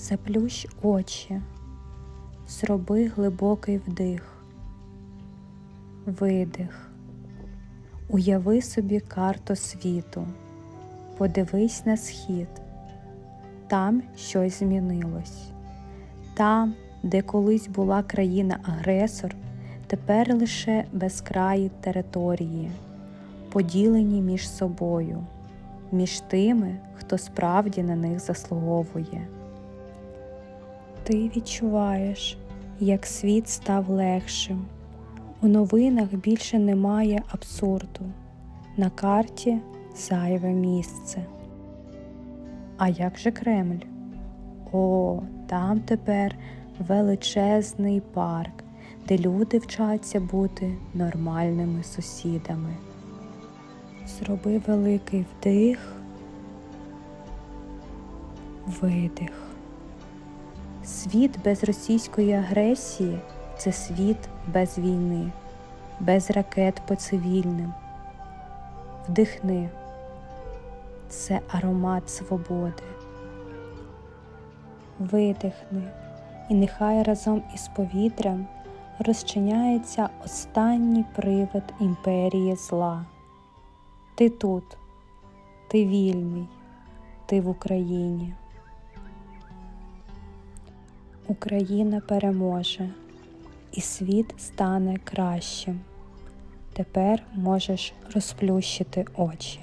Заплющ очі, зроби глибокий вдих, видих. Уяви собі карту світу, подивись на схід. Там щось змінилось. Там, де колись була країна-агресор, тепер лише безкраї території, поділені між собою, між тими, хто справді на них заслуговує. Ти відчуваєш, як світ став легшим. У новинах більше немає абсурду. На карті зайве місце. А як же Кремль? О, там тепер величезний парк, де люди вчаться бути нормальними сусідами. Зроби великий вдих, видих. Світ без російської агресії це світ без війни, без ракет по цивільним. Вдихни. Це аромат свободи. Видихни, і нехай разом із повітрям розчиняється останній привид імперії зла. Ти тут, ти вільний, ти в Україні. Україна переможе, і світ стане кращим. Тепер можеш розплющити очі.